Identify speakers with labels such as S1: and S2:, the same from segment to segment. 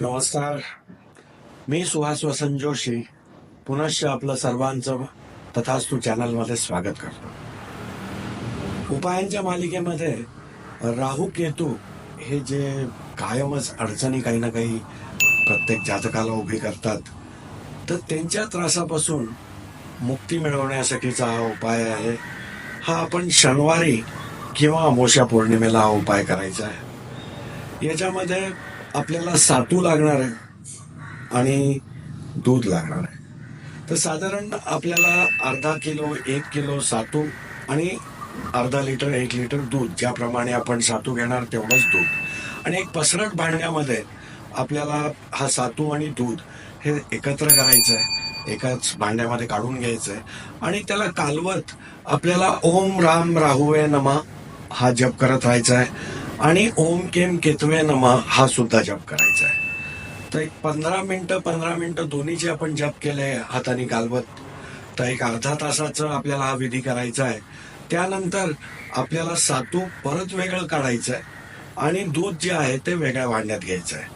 S1: नमस्कार. मी सुहास वसंत जोशी. पुनश्च आपलं सर्वांचं तथास्तू चॅनलमध्ये स्वागत करतो. उपायांच्या मालिकेमध्ये राहू केतू हे जे कायमच अडचणी काही ना काही प्रत्येक जातकाला उभी करतात तर त्यांच्या त्रासापासून मुक्ती मिळवण्यासाठीचा हा उपाय आहे. हा आपण शनिवारी किंवा अमोशा पौर्णिमेला हा उपाय करायचा आहे. याच्यामध्ये आपल्याला सातू लागणार आहे आणि दूध लागणार आहे. तर साधारण आपल्याला अर्धा किलो एक किलो सातू आणि अर्धा लिटर एक लिटर दूध ज्याप्रमाणे आपण सातू घेणार तेवढंच दूध. आणि एक पसरट भांड्यामध्ये आपल्याला हा सातू आणि दूध हे एकत्र करायचं आहे एकाच भांड्यामध्ये काढून घ्यायचं आहे आणि त्याला कालवत आपल्याला ओम राम राहुवे नमा हा जप करत राहायचा आहे आणि ओम केम केतवे नमा हा सुद्धा जप करायचा आहे. तर एक पंधरा मिनटं पंधरा मिनटं दोन्हीचे आपण जप केले हाताने गालवत तर एक अर्धा तासाचं आपल्याला हा विधी करायचा आहे. त्यानंतर आपल्याला सातू परत वेगळं काढायचं आहे आणि दूध जे आहे ते वेगळ्या भांड्यात घ्यायचं आहे.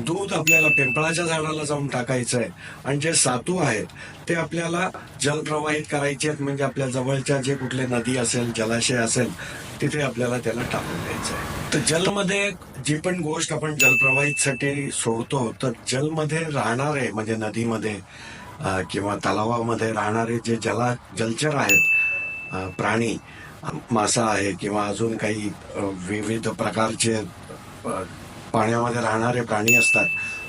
S1: दूध आपल्याला पिंपळाच्या झाडाला जाऊन टाकायचं आहे आणि जे सातू आहेत ते आपल्याला जलप्रवाहित करायचे आहेत म्हणजे आपल्या जवळच्या जे कुठले नदी असेल जलाशय असेल तिथे आपल्याला त्याला टाकून द्यायचं आहे तर जलमध्ये जी पण गोष्ट आपण जलप्रवाहितसाठी सोडतो तर जलमध्ये राहणारे म्हणजे नदीमध्ये किंवा तलावामध्ये राहणारे जे जला जलचर आहेत प्राणी मासा आहे किंवा अजून काही विविध प्रकारचे पाण्यामध्ये राहणारे प्राणी असतात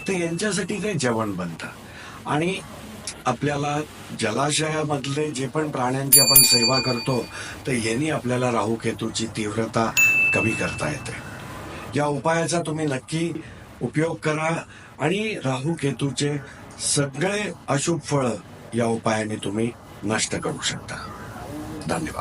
S1: तर यांच्यासाठी काही जेवण बनतं. आणि आपल्याला जलाशयामधले जे पण प्राण्यांची आपण सेवा करतो तर यांनी आपल्याला राहू केतूची तीव्रता कमी करता येते. या उपायाचा तुम्ही नक्की उपयोग करा आणि राहू केतूचे सगळे अशुभ फळ या उपायाने तुम्ही नष्ट करू शकता. धन्यवाद.